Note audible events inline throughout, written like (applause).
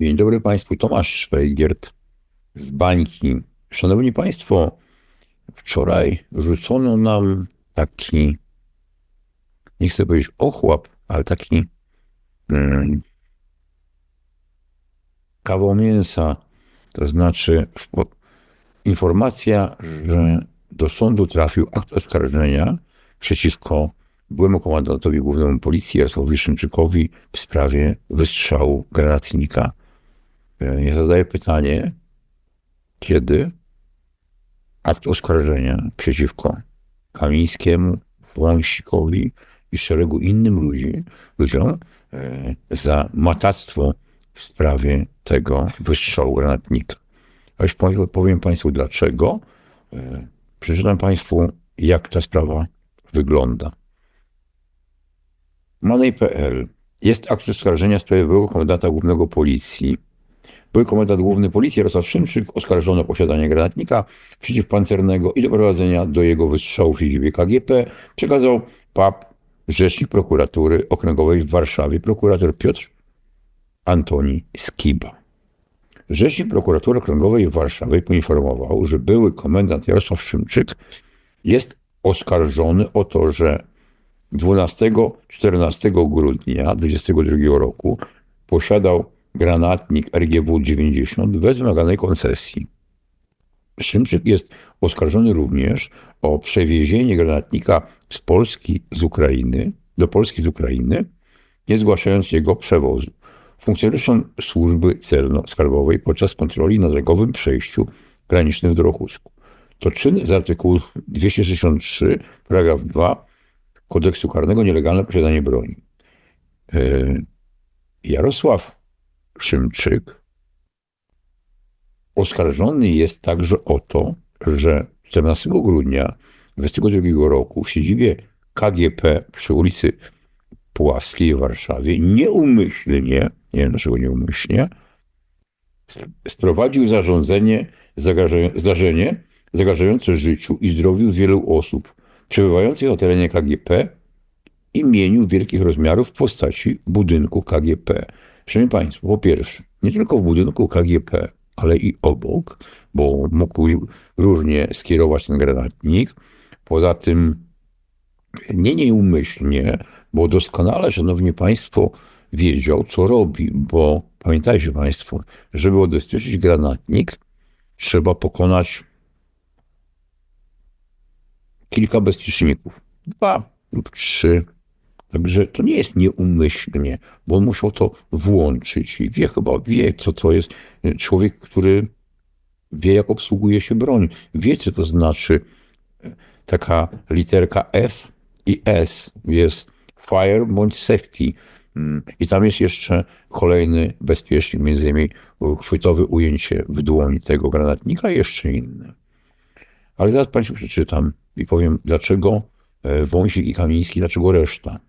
Dzień dobry Państwu, Tomasz Szwajgiert z bańki. Szanowni Państwo, wczoraj rzucono nam taki, nie chcę powiedzieć ochłap, ale taki mm, kawał mięsa, to znaczy informacja, że do sądu trafił akt oskarżenia przeciwko byłemu komendantowi głównemu policji Jarosławowi Szymczykowi w sprawie wystrzału granatnika. E, Ja zadaję pytanie, kiedy akt oskarżenia przeciwko Kamińskiemu, Wąsikowi i szeregu innym ludzi, ludziom e, za matactwo w sprawie tego wystrzału granatnika. A już powiem- Państwu dlaczego. E, Przeczytam Państwu, jak ta sprawa wygląda. Money.pl. Jest akt oskarżenia w sprawie byłego komendanta głównego policji. Były komendant główny policji Jarosław Szymczyk oskarżono o posiadanie granatnika przeciwpancernego i doprowadzenia do jego wystrzału w siedzibie KGP. Przekazał PAP rzecznik prokuratury okręgowej w Warszawie, prokurator Piotr Antoni Skiba. Rzecznik prokuratury okręgowej w Warszawie poinformował, że były komendant Jarosław Szymczyk jest oskarżony o to, że 12-14 grudnia 2022 roku posiadał granatnik RGW-90 bez wymaganej koncesji. Szymczyk jest oskarżony również o przewiezienie granatnika z Polski z Ukrainy do Polski z Ukrainy, nie zgłaszając jego przewozu. Funkcjonariuszom służby celno-skarbowej podczas kontroli na drogowym przejściu granicznym w Dorochusku. To czyn z artykułu 263, paragraf 2 kodeksu karnego nielegalne posiadanie broni. E, Jarosław Szymczyk oskarżony jest także o to, że 14 grudnia 2022 roku w siedzibie KGP przy ulicy Puławskiej w Warszawie nieumyślnie, nie wiem dlaczego nieumyślnie, sprowadził zarządzenie, zdarzenie zagrażające życiu i zdrowiu wielu osób przebywających na terenie KGP imieniu wielkich rozmiarów w postaci budynku KGP. Szanowni Państwo, po pierwsze, nie tylko w budynku KGP, ale i obok, bo mógł różnie skierować ten granatnik. Poza tym nie nieumyślnie, bo doskonale, Szanowni Państwo, wiedział, co robi, bo pamiętajcie Państwo, żeby odbezpieczyć granatnik, trzeba pokonać kilka bezpieczników. Dwa lub trzy. Także to nie jest nieumyślnie, bo musiał to włączyć i wie chyba, wie co to jest człowiek, który wie jak obsługuje się broń. Wie co to znaczy taka literka F i S. Jest fire bądź safety. Mm, I tam jest jeszcze kolejny bezpiecznik, między innymi chwytowe ujęcie w dłoni tego granatnika i jeszcze inne. Ale zaraz Państwu przeczytam i powiem, dlaczego e, Wąsik i Kamiński, dlaczego reszta.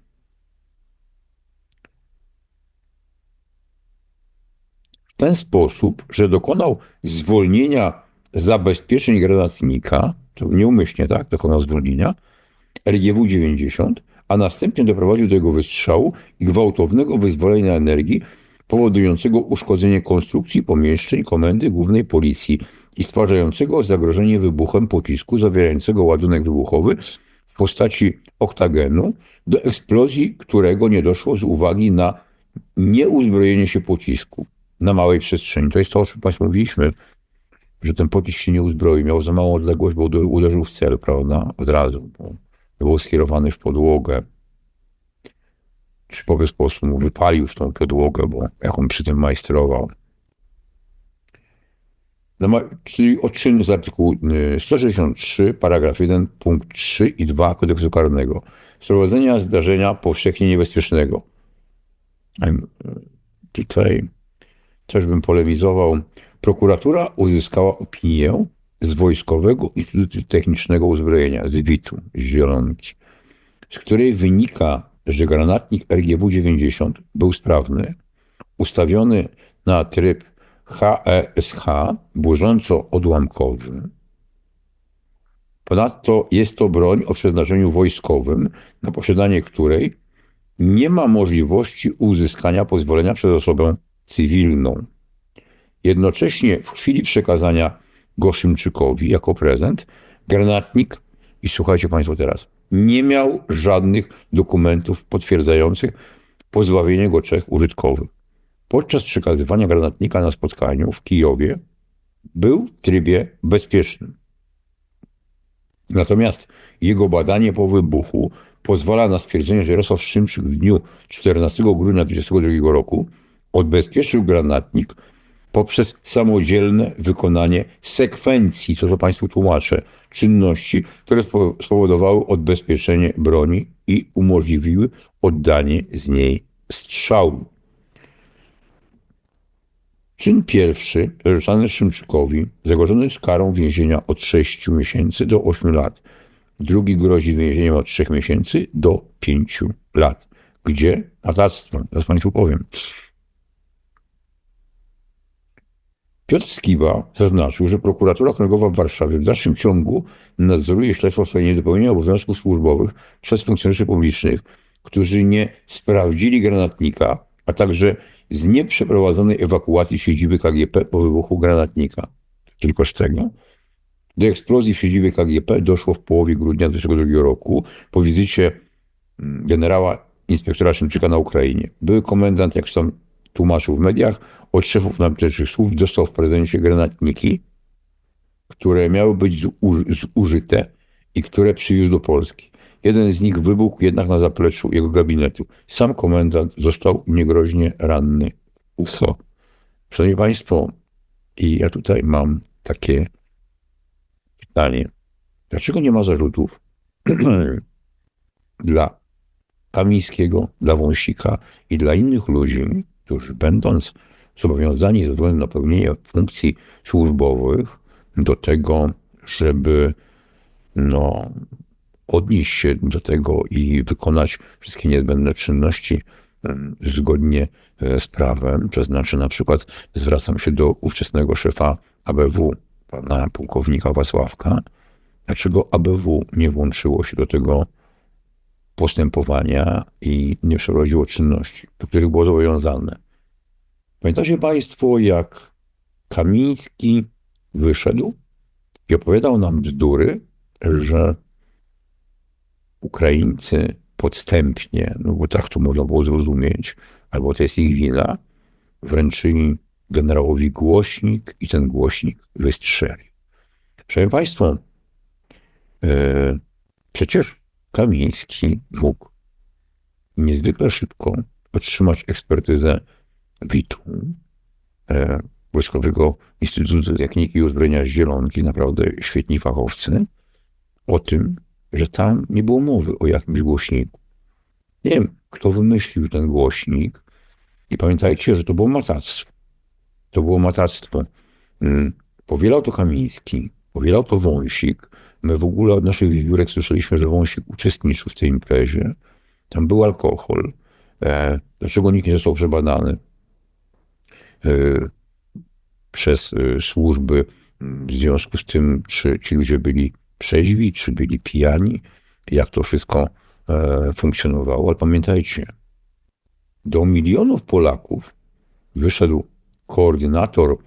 Ten sposób, że dokonał zwolnienia zabezpieczeń granatnika, to nieumyślnie, tak, dokonał zwolnienia, RGW-90, a następnie doprowadził do jego wystrzału i gwałtownego wyzwolenia energii powodującego uszkodzenie konstrukcji pomieszczeń Komendy Głównej Policji i stwarzającego zagrożenie wybuchem pocisku zawierającego ładunek wybuchowy w postaci oktagenu, do eksplozji którego nie doszło z uwagi na nieuzbrojenie się pocisku na małej przestrzeni. To jest to, o czym Państwu mówiliśmy, że ten pocisk się nie uzbroił, miał za małą odległość, bo uder- uderzył w cel, prawda, od razu, był skierowany w podłogę. Po prostu mu wypalił w tą podłogę, bo jak on przy tym majstrował. No, czyli o czyn z artykułu y, 163, paragraf 1, punkt 3 i 2 kodeksu karnego. Sprowadzenia zdarzenia powszechnie niebezpiecznego. Y, Tutaj też bym polemizował. Prokuratura uzyskała opinię z Wojskowego Instytutu Technicznego Uzbrojenia, z WIT-u, z Zielonki, z której wynika, że granatnik RGW-90 był sprawny, ustawiony na tryb HESH, burząco-odłamkowy. Ponadto jest to broń o przeznaczeniu wojskowym, na posiadanie której nie ma możliwości uzyskania pozwolenia przez osobę cywilną. Jednocześnie w chwili przekazania go Szymczykowi jako prezent, granatnik, i słuchajcie Państwo teraz, nie miał żadnych dokumentów potwierdzających pozbawienie go cech użytkowych. Podczas przekazywania granatnika na spotkaniu w Kijowie był w trybie bezpiecznym. Natomiast jego badanie po wybuchu pozwala na stwierdzenie, że Jarosław Szymczyk w dniu 14 grudnia 1922 roku odbezpieczył granatnik poprzez samodzielne wykonanie sekwencji, co to Państwu tłumaczę, czynności, które spowodowały odbezpieczenie broni i umożliwiły oddanie z niej strzału. Czyn pierwszy, zarzucany Szymczykowi, zagrożony jest karą więzienia od 6 miesięcy do 8 lat. Drugi grozi więzieniem od 3 miesięcy do 5 lat. Gdzie? Matactwo. Teraz Państwu powiem. Piotr Skiba zaznaczył, że prokuratura okręgowa w Warszawie w dalszym ciągu nadzoruje śledztwo w sprawie niedopełnienia obowiązków służbowych przez funkcjonariuszy publicznych, którzy nie sprawdzili granatnika, a także z nieprzeprowadzonej ewakuacji siedziby KGP po wybuchu granatnika. Tylko z tego. Do eksplozji w siedzibie KGP doszło w połowie grudnia 2022 roku po wizycie mm, generała inspektora Szymczyka na Ukrainie. Były komendant, jak sam tłumaczył w mediach, od szefów najwyższych służb dostał w prezencie granatniki, które miały być zużyte i które przywiózł do Polski. Jeden z nich wybuchł jednak na zapleczu jego gabinetu. Sam komendant został niegroźnie ranny w uso. Szanowni Państwo, i ja tutaj mam takie pytanie. Dlaczego nie ma zarzutów (clears throat) dla Kamińskiego, dla Wąsika i dla innych ludzi, którzy będąc zobowiązani ze względu na pełnienie funkcji służbowych do tego, żeby no, odnieść się do tego i wykonać wszystkie niezbędne czynności zgodnie e, z prawem. To znaczy, na przykład, zwracam się do ówczesnego szefa ABW, pana pułkownika Wasławka, dlaczego ABW nie włączyło się do tego postępowania i nie przeprowadziło czynności, do których było zobowiązane. Pamiętacie Państwo, jak Kamiński wyszedł i opowiadał nam bzdury, że Ukraińcy podstępnie, no bo tak to można było zrozumieć, albo to jest ich wina, wręczyli generałowi głośnik i ten głośnik wystrzelił. Szanowni Państwo, e, przecież Kamiński mógł niezwykle szybko otrzymać ekspertyzę WIT-u, e, Wojskowego Instytutu Techniki i Uzbrojenia Zielonki, naprawdę świetni fachowcy, o tym, że tam nie było mowy o jakimś głośniku. Nie wiem, kto wymyślił ten głośnik i pamiętajcie, że to było matactwo. To było matactwo. Mm, powielał to Kamiński, powielał to Wąsik. My w ogóle od naszych wiewiórek słyszeliśmy, że Wąsik uczestniczył w tej imprezie. Tam był alkohol. E, dlaczego nikt nie został przebadany e, przez e, służby w związku z tym, czy ci ludzie byli trzeźwi, czy byli pijani, jak to wszystko e, funkcjonowało. Ale pamiętajcie, do milionów Polaków wyszedł koordynator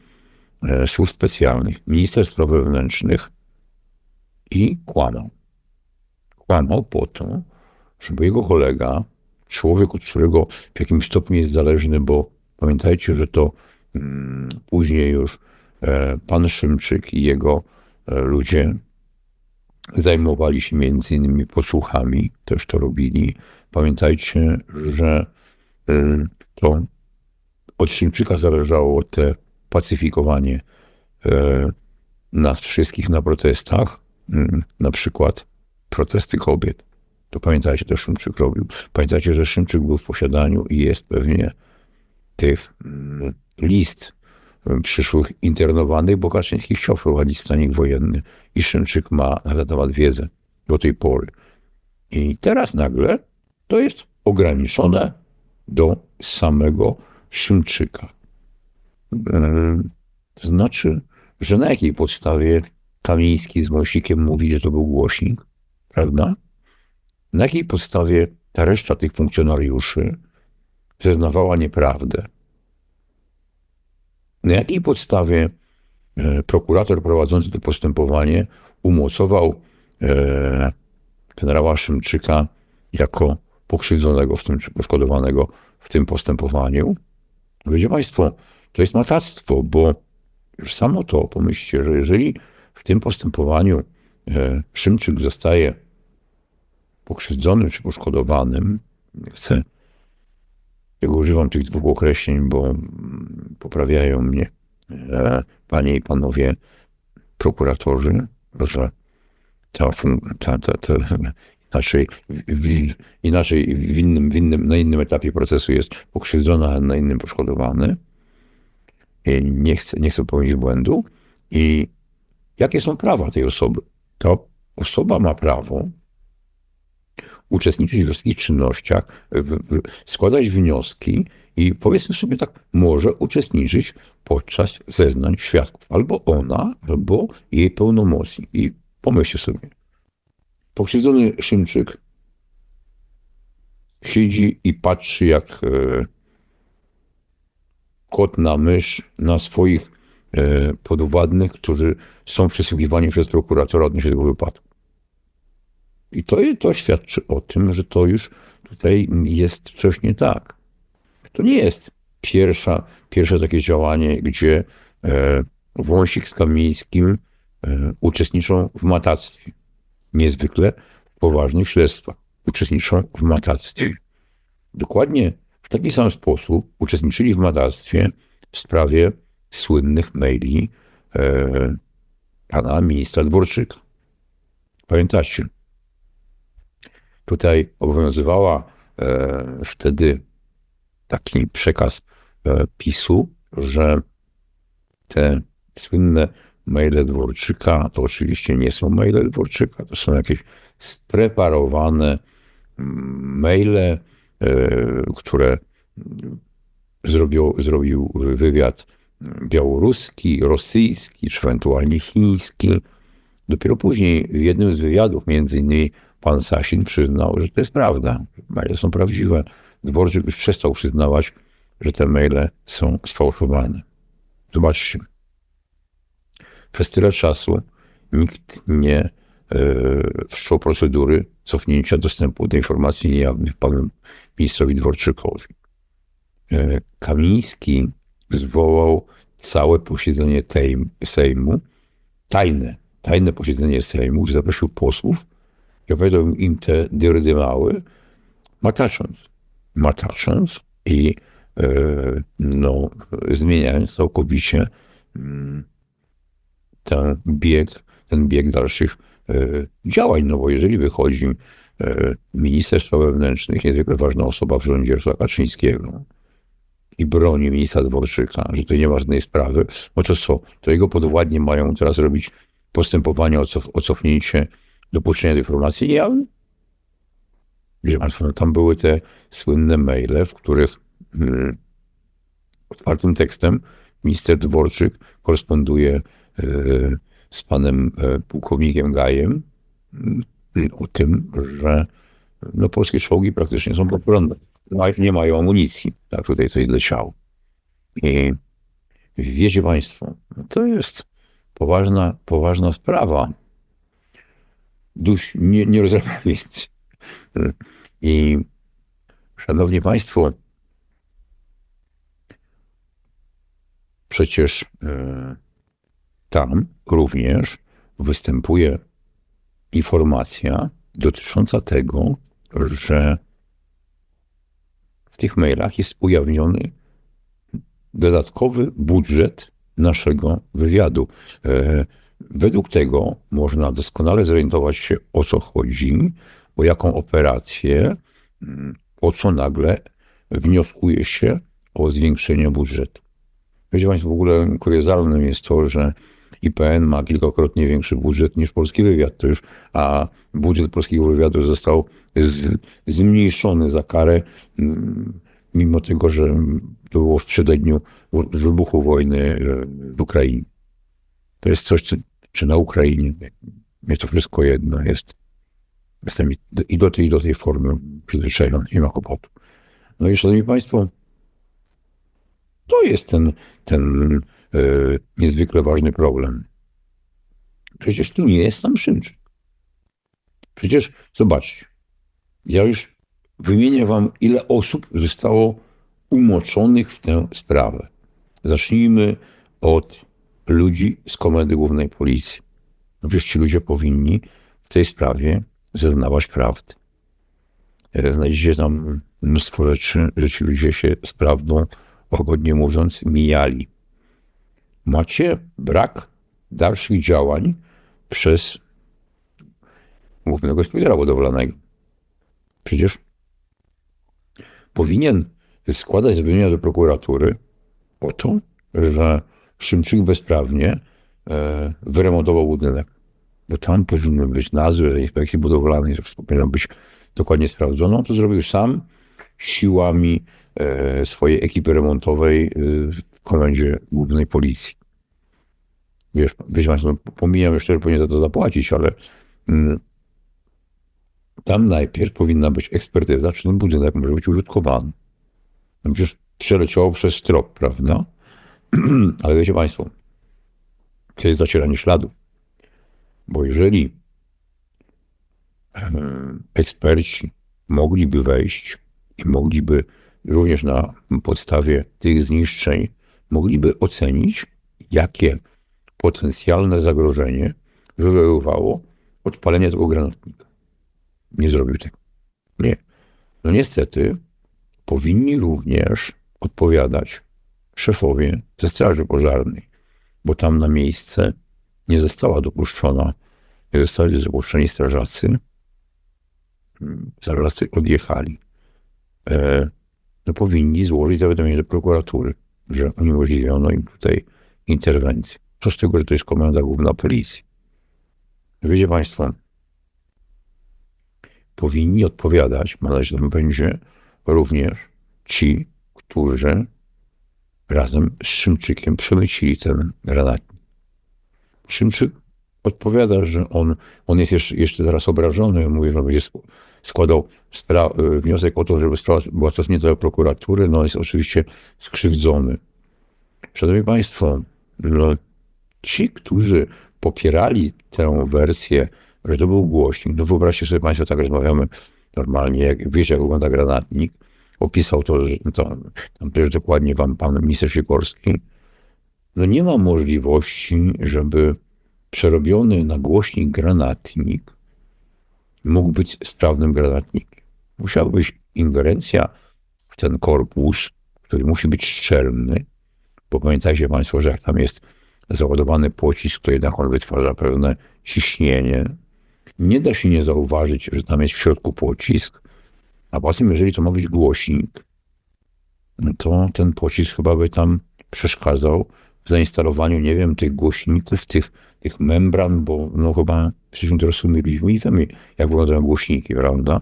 e, służb specjalnych, minister spraw wewnętrznych i kłamał. Kłamał po to, żeby jego kolega, człowiek, od którego w jakimś stopniu jest zależny, bo pamiętajcie, że to mm, później już e, pan Szymczyk i jego e, ludzie Zajmowali się między innymi posłuchami, też to robili. Pamiętajcie, że y, to od Szymczyka zależało te pacyfikowanie y, nas wszystkich na protestach, na przykład protesty kobiet. To pamiętajcie, to Szymczyk robił. Pamiętajcie, że Szymczyk był w posiadaniu i jest pewnie tych list przyszłych internowanych, bo Kaczyński chciał wprowadzić stanik wojenny i Szymczyk ma na ten temat wiedzę do tej pory. I teraz nagle to jest ograniczone do samego Szymczyka. Znaczy, że na jakiej podstawie Kamiński z Wąsikiem mówi, że to był głośnik, prawda? Na jakiej podstawie ta reszta tych funkcjonariuszy zeznawała nieprawdę? Na jakiej podstawie e, prokurator prowadzący to postępowanie umocował e, generała Szymczyka jako pokrzywdzonego w tym, czy poszkodowanego w tym postępowaniu? Wiecie Państwo, to jest matactwo, bo już samo to, pomyślcie, że jeżeli w tym postępowaniu e, Szymczyk zostaje pokrzywdzonym czy poszkodowanym, nie chcę, ja używam tych dwóch określeń, bo mm, poprawiają mnie e, panie i panowie prokuratorzy, że ta, ta, ta, ta inaczej, w, inaczej w innym, w innym, na innym etapie procesu jest pokrzywdzony, a na innym poszkodowany. I nie chcę, nie chcę popełnić błędu. I jakie są prawa tej osoby? Ta osoba ma prawo uczestniczyć we wszystkich czynnościach, w, w, składać wnioski i powiedzmy sobie tak, może uczestniczyć podczas zeznań świadków. Albo ona, albo jej pełnomocnik. I pomyślcie sobie, pokrzywdzony Szymczyk siedzi i patrzy jak e, kot na mysz na swoich podwładnych, którzy są przesłuchiwani przez prokuratora odnośnie tego wypadku. I to, to świadczy o tym, że to już tutaj jest coś nie tak. To nie jest pierwsza, pierwsze takie działanie, gdzie e, Wąsik z Kamińskim e, uczestniczą w matactwie. Niezwykle w poważnych śledztwach uczestniczą w matactwie. Dokładnie w taki sam sposób uczestniczyli w matactwie w sprawie słynnych maili e, pana ministra Dworczyka. Pamiętacie? Tutaj obowiązywała e, wtedy taki przekaz e, PiSu, że te słynne maile Dworczyka to oczywiście nie są maile Dworczyka, to są jakieś spreparowane maile, e, które zrobił, zrobił wywiad białoruski, rosyjski, czy ewentualnie chiński. Dopiero później w jednym z wywiadów, między innymi pan Sasin przyznał, że to jest prawda. Maile są prawdziwe. Dworczyk już przestał przyznawać, że te maile są sfałszowane. Zobaczcie. Przez tyle czasu nikt nie yy, wszczął procedury cofnięcia dostępu do informacji niejawnych panu ministrowi Dworczykowi. Yy, Kamiński zwołał całe posiedzenie Sejmu, tajne, tajne posiedzenie Sejmu, gdzie zaprosił posłów i opowiadał im te dyrdymały, matacząc, matacząc i yy, no, zmieniając całkowicie yy, ten bieg, ten bieg dalszych yy, działań. No bo jeżeli wychodzi yy, minister spraw wewnętrznych, niezwykle ważna osoba w rządzie Kaczyńskiego i broni ministra Dworczyka, że to nie ma żadnej sprawy, no to co? To jego podwładni mają teraz robić postępowanie o, cof, o cofnięcie dopuszczenia do informacji niejawnych? Wie Państwo, no tam były te słynne maile, w których hmm, otwartym tekstem minister Dworczyk koresponduje e, z panem e, pułkownikiem Gajem mm, o tym, że no, polskie czołgi praktycznie są pod prądem. No, nie mają amunicji. Tak tutaj coś leciało. I wiecie Państwo, to jest poważna, poważna sprawa. Duś nie, nie. I szanowni Państwo, przecież e, tam również występuje informacja dotycząca tego, że w tych mailach jest ujawniony dodatkowy budżet naszego wywiadu. E, według tego można doskonale zorientować się, o co chodzi, o jaką operację, mm, po co nagle wnioskuje się o zwiększenie budżetu. Wiecie Państwo, w ogóle kuriozalnym jest to, że IPN ma kilkakrotnie większy budżet niż polski wywiad. To już, a budżet polskiego wywiadu został z, zmniejszony za karę, mm, mimo tego, że to było w przededniu wybuchu wojny e, w Ukrainie. To jest coś, czy, na Ukrainie. Mnie to wszystko jedno jest. Jestem i do tej, i do tej formy przyzwyczajony, nie ma kłopotu. No i szanowni Państwo, to jest ten, ten niezwykle ważny problem. Przecież tu nie jest sam Szymczyk. Przecież zobaczcie, ja już wymienię wam, ile osób zostało umoczonych w tę sprawę. Zacznijmy od ludzi z Komendy Głównej Policji. No przecież ci ludzie powinni w tej sprawie zeznawać prawdy. E, Znajdziecie tam mnóstwo rzeczy, że ci ludzie się z prawdą, łagodnie mówiąc, mijali. Macie brak dalszych działań przez głównego inspektora budowlanego. Przecież powinien składać zeznania do prokuratury o to, że Szymczyk bezprawnie e, wyremontował budynek. Bo tam powinny być nazwy inspekcji budowlanej, że powinno być dokładnie sprawdzone. On to zrobił sam siłami e, swojej ekipy remontowej e, komendzie głównej policji. Wiesz, wiesz Państwo, pomijam jeszcze, że powinien za to zapłacić, ale mm, tam najpierw powinna być ekspertyza, czy ten budynek może być użytkowany. No przecież przeleciało przez trop, prawda? (clears throat) Ale wiecie Państwo, to jest zacieranie śladów. Bo jeżeli em, eksperci mogliby wejść i mogliby również na podstawie tych zniszczeń, mogliby ocenić, jakie potencjalne zagrożenie wywoływało odpalenie tego granatnika. Nie zrobił tego. Nie. No niestety powinni również odpowiadać szefowie ze Straży Pożarnej, bo tam na miejsce nie została dopuszczona, nie zostali dopuszczeni strażacy. Strażacy odjechali. E, no powinni złożyć zawiadomienie do prokuratury, że uniemożliwiono im tutaj interwencję. Co z tego, że to jest komenda główna policji? Wiecie Państwo, powinni odpowiadać, mam nadzieję, że będzie również ci, którzy razem z Szymczykiem przemycili ten granatnik. Szymczyk odpowiada, że on, on jest jeszcze, jeszcze teraz obrażony, mówi, że sk- składał spra- wniosek o to, żeby sprawa była cofnięta do prokuratury, no jest oczywiście skrzywdzony. Szanowni Państwo, no, ci, którzy popierali tę wersję, że to był głośnik, no wyobraźcie sobie Państwo, tak rozmawiamy normalnie, jak wiecie, jak wygląda granatnik, opisał to, że to tam też dokładnie wam pan minister Sikorski, no nie ma możliwości, żeby przerobiony na głośnik granatnik mógł być sprawnym granatnikiem. Musiała być ingerencja w ten korpus, który musi być szczelny, bo pamiętajcie Państwo, że jak tam jest załadowany pocisk, to jednak on wytwarza pewne ciśnienie. Nie da się nie zauważyć, że tam jest w środku pocisk, a poza tym, jeżeli to ma być głośnik, to ten pocisk chyba by tam przeszkadzał w zainstalowaniu, nie wiem, tych głośników, tych, tych membran, bo no chyba jesteśmy dorosłymi ludźmi i wiemy, jak wyglądają głośniki, prawda?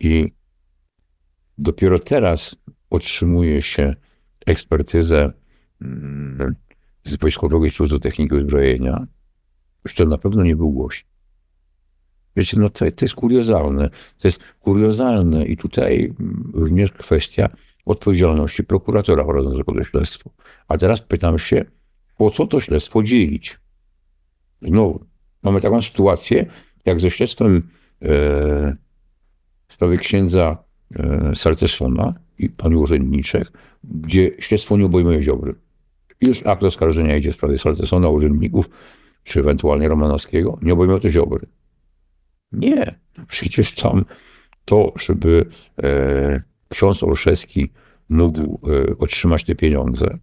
I dopiero teraz otrzymuje się ekspertyzę mm, z Wojskowego Instytutu Techniki Uzbrojenia, że to na pewno nie był głośnik. Wiecie, no to, to jest kuriozalne. To jest kuriozalne i tutaj mm, również kwestia odpowiedzialności prokuratora prowadzącego to śledztwo. A teraz pytam się, po co to śledztwo dzielić? Znowu, mamy taką sytuację, jak ze śledztwem e, w sprawie księdza e, i pani urzędniczek, gdzie śledztwo nie obejmuje Ziobry. Już akt oskarżenia idzie w sprawie Salcesona, urzędników, czy ewentualnie Romanowskiego, nie obejmuje to Ziobry. Nie, przecież tam to, żeby e, ksiądz Olszewski mógł e, otrzymać te pieniądze,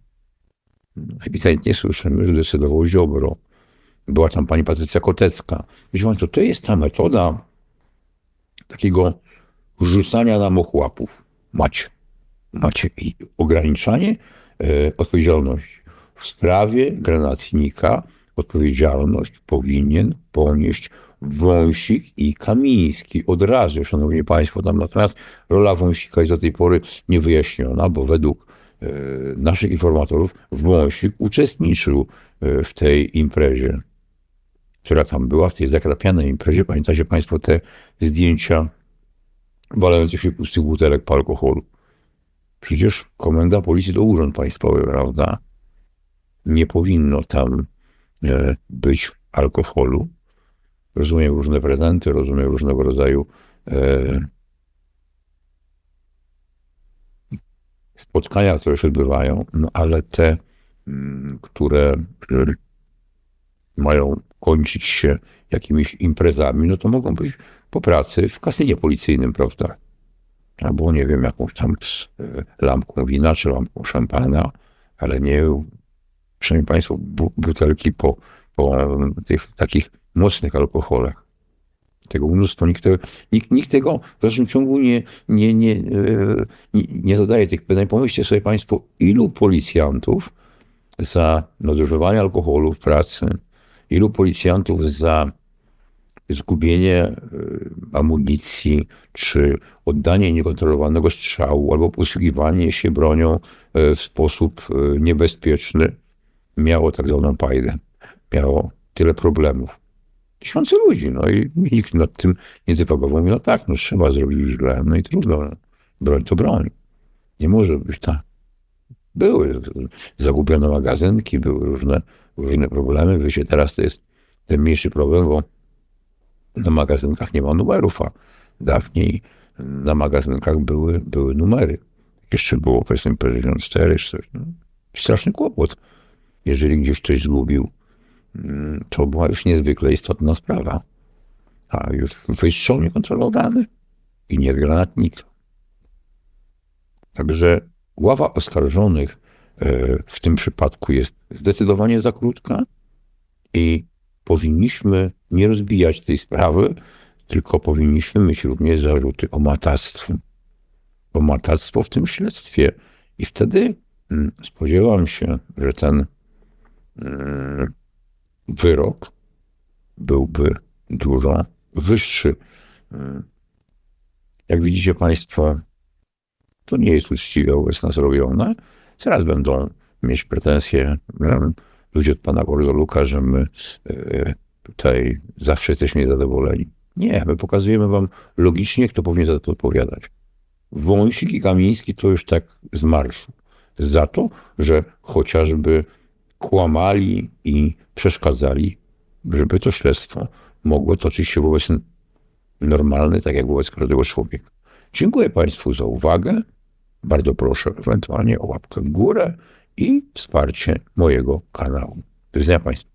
ewidentnie słyszymy, że decydował Ziobro. Była tam pani Patrycja Kotecka. Wiecie Państwo, to jest ta metoda takiego rzucania na mochłapów. Macie. Macie i ograniczanie e, odpowiedzialności. W sprawie granatnika odpowiedzialność powinien ponieść Wąsik i Kamiński. Od razu, szanowni państwo, tam natomiast rola Wąsika jest do tej pory niewyjaśniona, bo według naszych informatorów Wąsik uczestniczył e, w tej imprezie, która tam była, w tej zakrapianej imprezie. Pamiętacie państwo te zdjęcia walających się pustych butelek po alkoholu? Przecież komenda policji to urząd państwowy, prawda? Nie powinno tam e, być alkoholu. Rozumiem różne prezenty, rozumiem różnego rodzaju e, spotkania, które się odbywają, no ale te, mm, które e, mają kończyć się jakimiś imprezami, no to mogą być po pracy w kasynie policyjnym, prawda? Albo nie wiem, jakąś tam e, lampką wina, czy lampką szampana, ale nie, przynajmniej Państwo, bu- butelki po, po tych takich mocnych alkoholach. Tego mnóstwo, nikt, nikt, nikt tego w dalszym ciągu nie, nie, e, nie, nie zadaje tych pytań. Pomyślcie sobie Państwo, ilu policjantów za nadużywanie alkoholu w pracy, ilu policjantów za zgubienie y, amunicji, czy oddanie niekontrolowanego strzału, albo posługiwanie się bronią y, w sposób niebezpieczny, miało tak zwaną pajdę. Miało tyle problemów. Tysiące ludzi, no i nikt nad tym nie dywagował. Mówi, no tak, no trzeba zrobić źle, no i trudno. no. Broń to broń. Nie może być tak. Były zagubione magazynki, były różne, różne problemy. Wiecie, teraz to jest ten mniejszy problem, bo na magazynkach nie ma numerów, a dawniej na magazynkach były, były numery. Jeszcze było powiedzmy 54 czy coś. No. Straszny kłopot. Jeżeli gdzieś ktoś zgubił, to była już niezwykle istotna sprawa. A już wystrzał niekontrolowany i nie z granatnicą. Także ława oskarżonych e, w tym przypadku jest zdecydowanie za krótka i powinniśmy nie rozbijać tej sprawy, tylko powinniśmy mieć również zarzuty o matactwo. O matactwo w tym śledztwie. I wtedy mm, spodziewam się, że ten mm, wyrok byłby dużo wyższy. Mm. Jak widzicie Państwo, to nie jest uczciwie wobec nas robione. Zaraz będą mieć pretensje em, ludzie od pana Gordoluka, że my e, tutaj zawsze jesteśmy niezadowoleni. Nie, my pokazujemy wam logicznie, kto powinien za to odpowiadać. Wąsik i Kamiński to już tak z marszu. Za to, że chociażby kłamali i przeszkadzali, żeby to śledztwo mogło toczyć się wobec normalny, tak jak wobec każdego człowieka. Dziękuję Państwu za uwagę. Bardzo proszę ewentualnie o łapkę w górę i wsparcie mojego kanału. Do widzenia Państwu.